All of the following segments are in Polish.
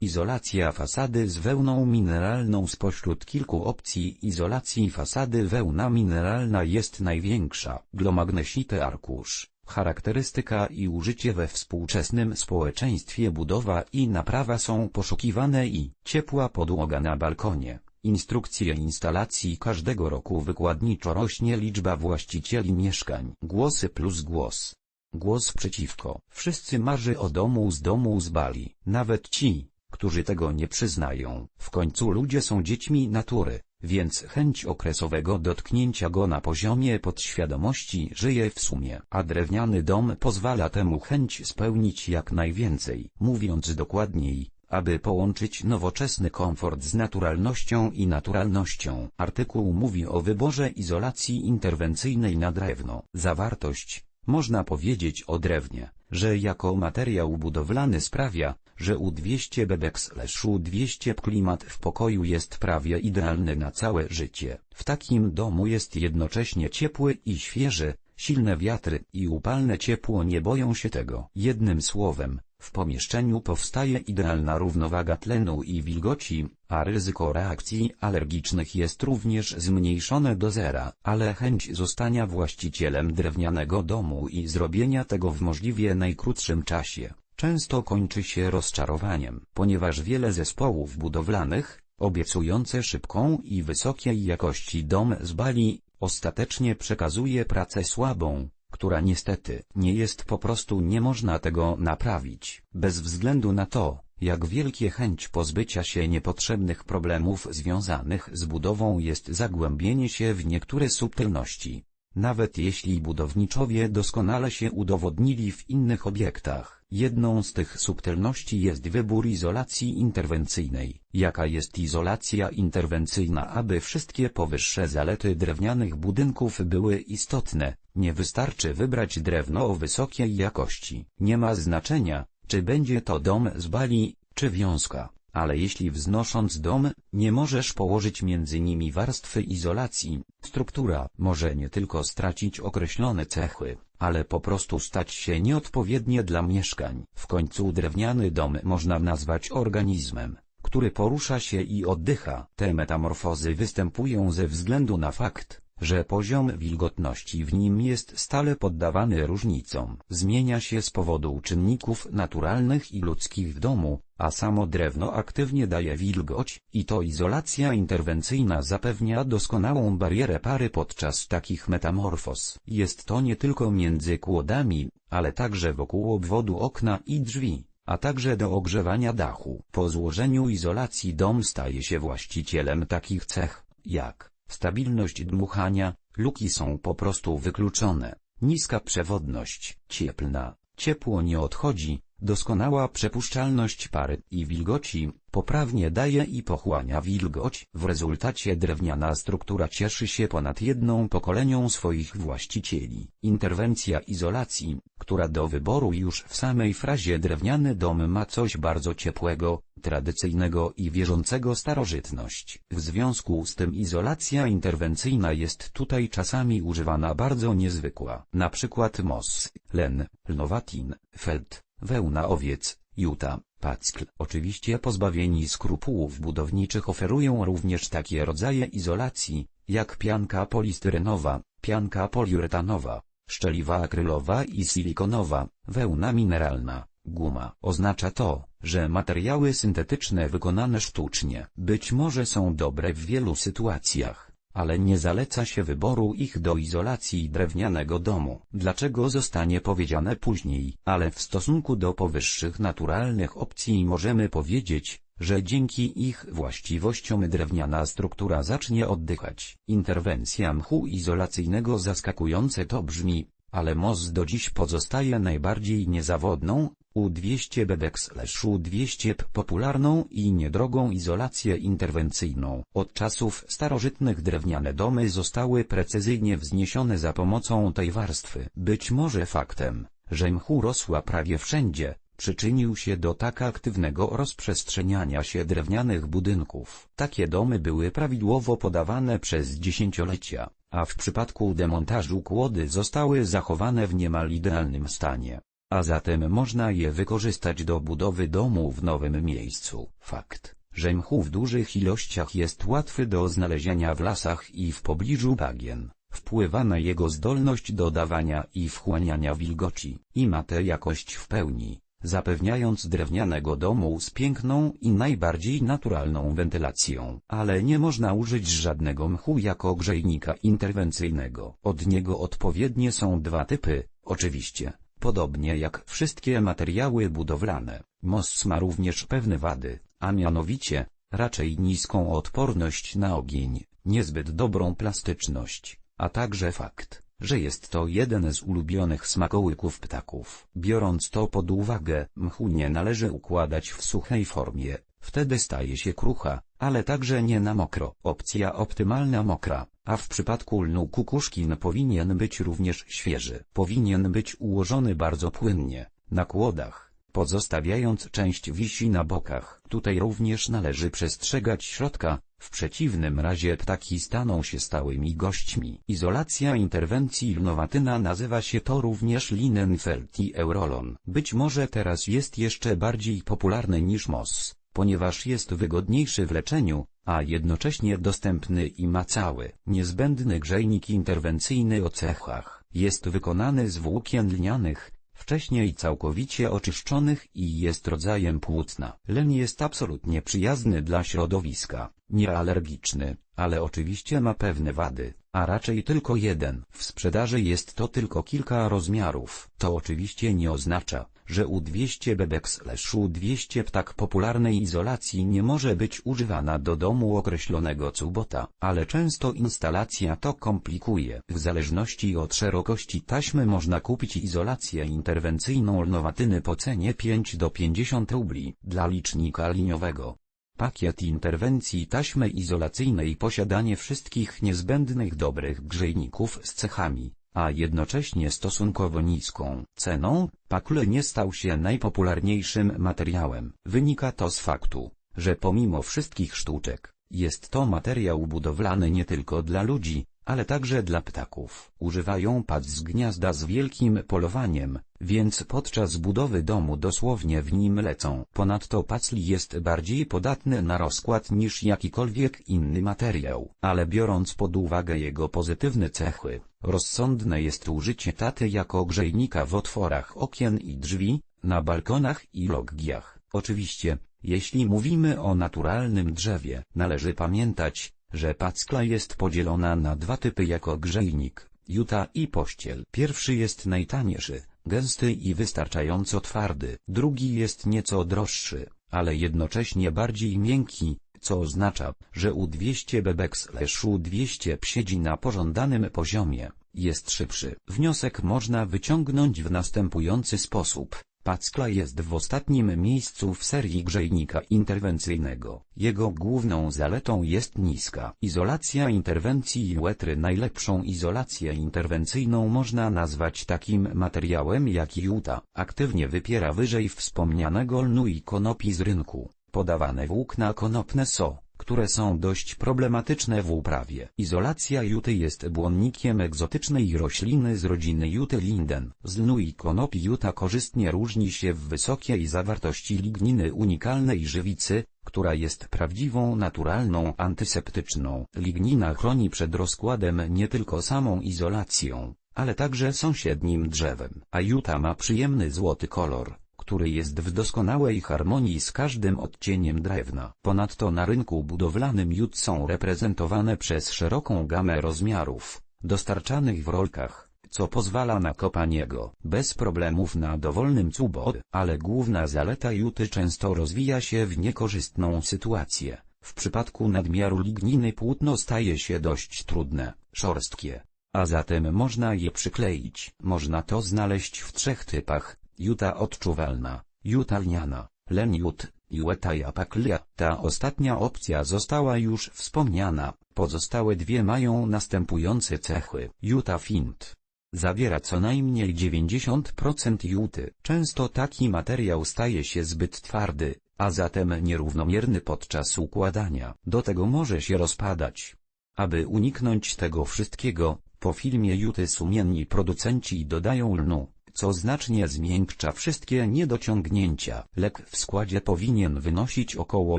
Izolacja fasady z wełną mineralną Spośród kilku opcji izolacji fasady wełna mineralna jest największa. Glomagnesity arkusz Charakterystyka i użycie we współczesnym społeczeństwie budowa i naprawa są poszukiwane i ciepła podłoga na balkonie. Instrukcje instalacji każdego roku wykładniczo rośnie liczba właścicieli mieszkań. Głosy plus głos. Głos przeciwko. Wszyscy marzy o domu z domu z Bali, nawet ci, którzy tego nie przyznają. W końcu ludzie są dziećmi natury, więc chęć okresowego dotknięcia go na poziomie podświadomości żyje w sumie. A drewniany dom pozwala temu chęć spełnić jak najwięcej. Mówiąc dokładniej, aby połączyć nowoczesny komfort z naturalnością i naturalnością. Artykuł mówi o wyborze izolacji interwencyjnej na drewno. Zawartość można powiedzieć o drewnie, że jako materiał budowlany sprawia, że U200 Bebex-U200 klimat w pokoju jest prawie idealny na całe życie. W takim domu jest jednocześnie ciepły i świeży, silne wiatry i upalne ciepło nie boją się tego. Jednym słowem, w pomieszczeniu powstaje idealna równowaga tlenu i wilgoci, a ryzyko reakcji alergicznych jest również zmniejszone do zera, ale chęć zostania właścicielem drewnianego domu i zrobienia tego w możliwie najkrótszym czasie, często kończy się rozczarowaniem, ponieważ wiele zespołów budowlanych, obiecujące szybką i wysokiej jakości dom z Bali, ostatecznie przekazuje pracę słabą, która niestety nie jest po prostu nie można tego naprawić, bez względu na to, jak wielkie chęć pozbycia się niepotrzebnych problemów związanych z budową jest zagłębienie się w niektóre subtelności. Nawet jeśli budowniczowie doskonale się udowodnili w innych obiektach, jedną z tych subtelności jest wybór izolacji interwencyjnej. Jaka jest izolacja interwencyjna aby wszystkie powyższe zalety drewnianych budynków były istotne, nie wystarczy wybrać drewno o wysokiej jakości. Nie ma znaczenia, czy będzie to dom z bali, czy wiązka, ale jeśli wznosząc dom, nie możesz położyć między nimi warstwy izolacji, struktura może nie tylko stracić określone cechy, ale po prostu stać się nieodpowiednie dla mieszkań. W końcu drewniany dom można nazwać organizmem, który porusza się i oddycha. Te metamorfozy występują ze względu na fakt, że poziom wilgotności w nim jest stale poddawany różnicom. Zmienia się z powodu czynników naturalnych i ludzkich w domu, a samo drewno aktywnie daje wilgoć, i to izolacja interwencyjna zapewnia doskonałą barierę pary podczas takich metamorfoz. Jest to nie tylko między kłodami, ale także wokół obwodu okna i drzwi a także do ogrzewania dachu. Po złożeniu izolacji dom staje się właścicielem takich cech, jak Stabilność dmuchania, luki są po prostu wykluczone, niska przewodność, cieplna, ciepło nie odchodzi, doskonała przepuszczalność pary i wilgoci, poprawnie daje i pochłania wilgoć. W rezultacie drewniana struktura cieszy się ponad jedną pokolenią swoich właścicieli. Interwencja izolacji, która do wyboru już w samej frazie drewniany dom ma coś bardzo ciepłego, tradycyjnego i wierzącego starożytność. W związku z tym izolacja interwencyjna jest tutaj czasami używana bardzo niezwykła. Na przykład mos, len, lnowatin, felt, wełna owiec, juta, packl. Oczywiście pozbawieni skrupułów budowniczych oferują również takie rodzaje izolacji, jak pianka polistyrenowa, pianka poliuretanowa, szczeliwa akrylowa i silikonowa, wełna mineralna, guma. Oznacza to, że materiały syntetyczne wykonane sztucznie być może są dobre w wielu sytuacjach, ale nie zaleca się wyboru ich do izolacji drewnianego domu. Dlaczego zostanie powiedziane później, ale w stosunku do powyższych naturalnych opcji możemy powiedzieć, że dzięki ich właściwościom drewniana struktura zacznie oddychać. Interwencja mchu izolacyjnego zaskakujące to brzmi, ale MOZ do dziś pozostaje najbardziej niezawodną, U200 Bebex-U200 popularną i niedrogą izolację interwencyjną. Od czasów starożytnych drewniane domy zostały precyzyjnie wzniesione za pomocą tej warstwy. Być może faktem, że mchu rosła prawie wszędzie, przyczynił się do tak aktywnego rozprzestrzeniania się drewnianych budynków. Takie domy były prawidłowo podawane przez dziesięciolecia, a w przypadku demontażu kłody zostały zachowane w niemal idealnym stanie. A zatem można je wykorzystać do budowy domu w nowym miejscu. Fakt, że mchu w dużych ilościach jest łatwy do znalezienia w lasach i w pobliżu bagien, wpływa na jego zdolność do dawania i wchłaniania wilgoci, i ma tę jakość w pełni, zapewniając drewnianego domu z piękną i najbardziej naturalną wentylacją. Ale nie można użyć żadnego mchu jako grzejnika interwencyjnego. Od niego odpowiednie są dwa typy, oczywiście. Podobnie jak wszystkie materiały budowlane, MOS ma również pewne wady, a mianowicie, raczej niską odporność na ogień, niezbyt dobrą plastyczność, a także fakt, że jest to jeden z ulubionych smakołyków ptaków. Biorąc to pod uwagę, mchu nie należy układać w suchej formie, wtedy staje się krucha, ale także nie na mokro. Opcja optymalna mokra, a w przypadku lnu kukuszkin powinien być również świeży. Powinien być ułożony bardzo płynnie, na kłodach, pozostawiając część wisi na bokach. Tutaj również należy przestrzegać środka, w przeciwnym razie ptaki staną się stałymi gośćmi. Izolacja interwencji lnowatyna nazywa się to również Linenfeldt i Eurolon. Być może teraz jest jeszcze bardziej popularny niż MOS, ponieważ jest wygodniejszy w leczeniu, a jednocześnie dostępny i ma cały, niezbędny grzejnik interwencyjny o cechach. Jest wykonany z włókien lnianych, wcześniej całkowicie oczyszczonych i jest rodzajem płótna. Len jest absolutnie przyjazny dla środowiska, niealergiczny, ale oczywiście ma pewne wady, a raczej tylko jeden. W sprzedaży jest to tylko kilka rozmiarów. To oczywiście nie oznacza, że U200 Bebex U200 w tak popularnej izolacji nie może być używana do domu określonego cubota, ale często instalacja to komplikuje. W zależności od szerokości taśmy można kupić izolację interwencyjną lnowatyny po cenie 5 do 50 rubli dla licznika liniowego. Pakiet interwencji taśmy izolacyjnej posiadanie wszystkich niezbędnych dobrych grzejników z cechami, a jednocześnie stosunkowo niską ceną, pakle nie stał się najpopularniejszym materiałem. Wynika to z faktu, że pomimo wszystkich sztuczek, jest to materiał budowlany nie tylko dla ludzi, ale także dla ptaków. Używają pac z gniazda z wielkim polowaniem, więc podczas budowy domu dosłownie w nim lecą. Ponadto pacli jest bardziej podatny na rozkład niż jakikolwiek inny materiał, ale biorąc pod uwagę jego pozytywne cechy, rozsądne jest użycie taty jako grzejnika w otworach okien i drzwi, na balkonach i loggiach. Oczywiście, jeśli mówimy o naturalnym drzewie, należy pamiętać, że packla jest podzielona na dwa typy jako grzejnik, juta i pościel. Pierwszy jest najtańszy, gęsty i wystarczająco twardy, drugi jest nieco droższy, ale jednocześnie bardziej miękki, co oznacza, że U200 Bebex U200 siedzi na pożądanym poziomie, jest szybszy. Wniosek można wyciągnąć w następujący sposób. Packla jest w ostatnim miejscu w serii grzejnika interwencyjnego. Jego główną zaletą jest niska izolacja interwencji i łetry. Najlepszą izolację interwencyjną można nazwać takim materiałem jak juta. Aktywnie wypiera wyżej wspomnianego lnu i konopi z rynku. Podawane włókna konopne są które są dość problematyczne w uprawie. Izolacja juty jest błonnikiem egzotycznej rośliny z rodziny juty linden. Z lnu i konopi juta korzystnie różni się w wysokiej zawartości ligniny unikalnej żywicy, która jest prawdziwą naturalną antyseptyczną. Lignina chroni przed rozkładem nie tylko samą izolacją, ale także sąsiednim drzewem. A juta ma przyjemny złoty kolor który jest w doskonałej harmonii z każdym odcieniem drewna. Ponadto na rynku budowlanym jut są reprezentowane przez szeroką gamę rozmiarów, dostarczanych w rolkach, co pozwala na kopanie go bez problemów na dowolnym cubo, ale główna zaleta juty często rozwija się w niekorzystną sytuację. W przypadku nadmiaru ligniny płótno staje się dość trudne, szorstkie, a zatem można je przykleić. Można to znaleźć w trzech typach, Juta odczuwalna, juta lniana, len jut, jueta japaklia. Ta ostatnia opcja została już wspomniana, pozostałe dwie mają następujące cechy. Juta fint. Zawiera co najmniej 90% juty. Często taki materiał staje się zbyt twardy, a zatem nierównomierny podczas układania. Do tego może się rozpadać. Aby uniknąć tego wszystkiego, po filmie juty sumienni producenci dodają lnu, co znacznie zmiękcza wszystkie niedociągnięcia. Lek w składzie powinien wynosić około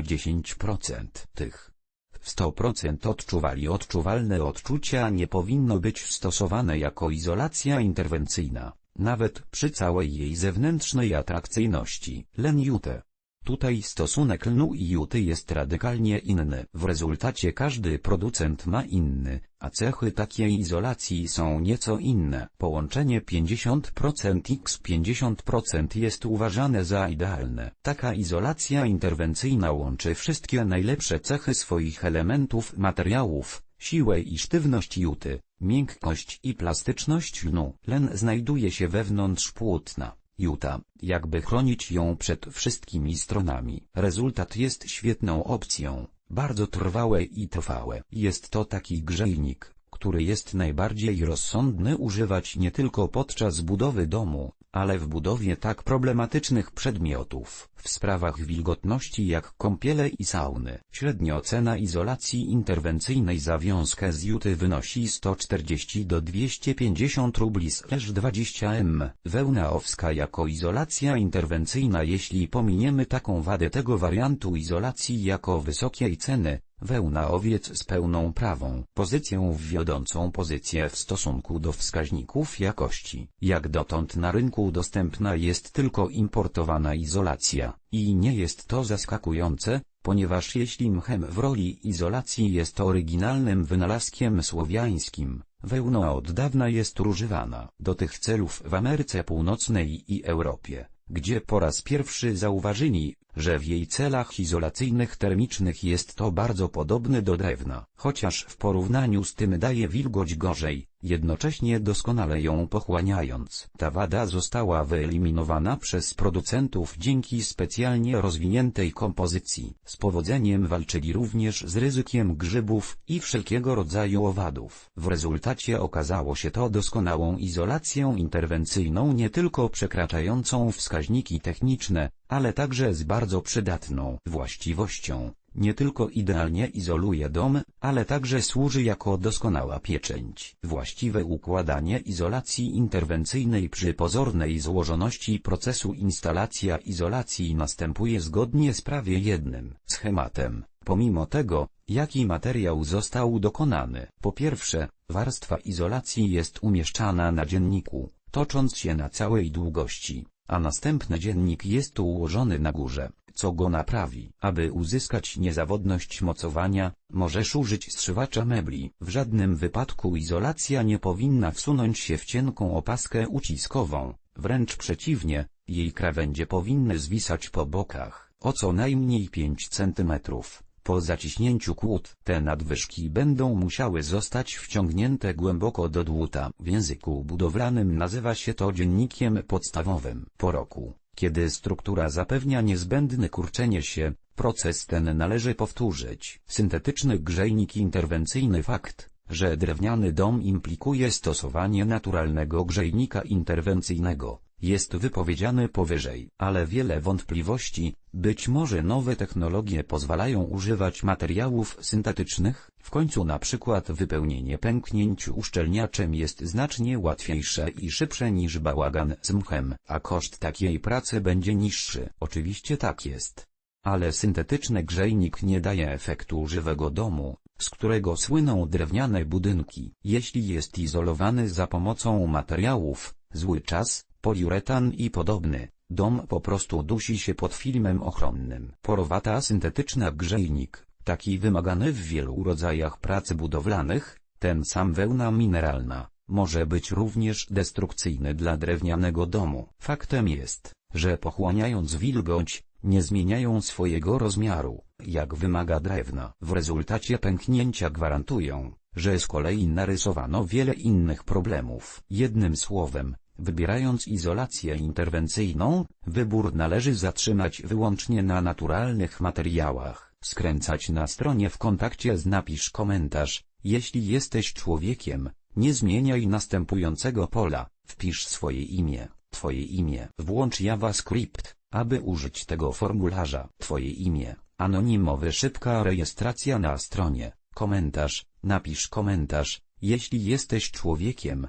10% tych. W 100% odczuwali odczuwalne odczucia nie powinno być stosowane jako izolacja interwencyjna, nawet przy całej jej zewnętrznej atrakcyjności. Len Jute. Tutaj stosunek lnu i juty jest radykalnie inny. W rezultacie każdy producent ma inny, a cechy takiej izolacji są nieco inne. Połączenie 50% x 50% jest uważane za idealne. Taka izolacja interwencyjna łączy wszystkie najlepsze cechy swoich elementów materiałów, siłę i sztywność juty, miękkość i plastyczność lnu. Len znajduje się wewnątrz płótna. Juta, jakby chronić ją przed wszystkimi stronami. Rezultat jest świetną opcją, bardzo trwałe i trwałe. Jest to taki grzejnik, który jest najbardziej rozsądny używać nie tylko podczas budowy domu, ale w budowie tak problematycznych przedmiotów, w sprawach wilgotności jak kąpiele i sauny. Średnio cena izolacji interwencyjnej za wiązkę z juty wynosi 140 do 250 rubli 20 m. Wełna owska jako izolacja interwencyjna jeśli pominiemy taką wadę tego wariantu izolacji jako wysokiej ceny, Wełna owiec z pełną prawą, pozycją w wiodącą pozycję w stosunku do wskaźników jakości. Jak dotąd na rynku dostępna jest tylko importowana izolacja, i nie jest to zaskakujące, ponieważ jeśli mchem w roli izolacji jest oryginalnym wynalazkiem słowiańskim, wełna od dawna jest używana do tych celów w Ameryce Północnej i Europie, gdzie po raz pierwszy zauważyli, że w jej celach izolacyjnych termicznych jest to bardzo podobny do drewna, chociaż w porównaniu z tym daje wilgoć gorzej, jednocześnie doskonale ją pochłaniając. Ta wada została wyeliminowana przez producentów dzięki specjalnie rozwiniętej kompozycji. Z powodzeniem walczyli również z ryzykiem grzybów i wszelkiego rodzaju owadów. W rezultacie okazało się to doskonałą izolacją interwencyjną nie tylko przekraczającą wskaźniki techniczne, ale także z bardzo przydatną właściwością. Nie tylko idealnie izoluje dom, ale także służy jako doskonała pieczęć. Właściwe układanie izolacji interwencyjnej przy pozornej złożoności procesu instalacja izolacji następuje zgodnie z prawie jednym schematem, pomimo tego, jaki materiał został dokonany. Po pierwsze, warstwa izolacji jest umieszczana na dzienniku, tocząc się na całej długości a następny dziennik jest ułożony na górze, co go naprawi. Aby uzyskać niezawodność mocowania, możesz użyć zszywacza mebli. W żadnym wypadku izolacja nie powinna wsunąć się w cienką opaskę uciskową, wręcz przeciwnie, jej krawędzie powinny zwisać po bokach, o co najmniej 5 cm. Po zaciśnięciu kłód, te nadwyżki będą musiały zostać wciągnięte głęboko do dłuta. W języku budowlanym nazywa się to dziennikiem podstawowym. Po roku, kiedy struktura zapewnia niezbędne kurczenie się, proces ten należy powtórzyć. Syntetyczny grzejnik interwencyjny fakt, że drewniany dom implikuje stosowanie naturalnego grzejnika interwencyjnego jest wypowiedziany powyżej, ale wiele wątpliwości, być może nowe technologie pozwalają używać materiałów syntetycznych, w końcu na przykład wypełnienie pęknięć uszczelniaczem jest znacznie łatwiejsze i szybsze niż bałagan z mchem, a koszt takiej pracy będzie niższy. Oczywiście tak jest. Ale syntetyczny grzejnik nie daje efektu żywego domu, z którego słyną drewniane budynki. Jeśli jest izolowany za pomocą materiałów, zły czas, poliuretan i podobny, dom po prostu dusi się pod filmem ochronnym. Porowata syntetyczna grzejnik, taki wymagany w wielu rodzajach pracy budowlanych, ten sam wełna mineralna, może być również destrukcyjny dla drewnianego domu. Faktem jest, że pochłaniając wilgoć, nie zmieniają swojego rozmiaru, jak wymaga drewna. W rezultacie pęknięcia gwarantują, że z kolei narysowano wiele innych problemów. Jednym słowem, Wybierając izolację interwencyjną, wybór należy zatrzymać wyłącznie na naturalnych materiałach. Skręcać na stronie w kontakcie z napisz komentarz. Jeśli jesteś człowiekiem, nie zmieniaj następującego pola. Wpisz swoje imię, twoje imię. Włącz JavaScript, aby użyć tego formularza. Twoje imię, anonimowy szybka rejestracja na stronie. Komentarz, napisz komentarz. Jeśli jesteś człowiekiem,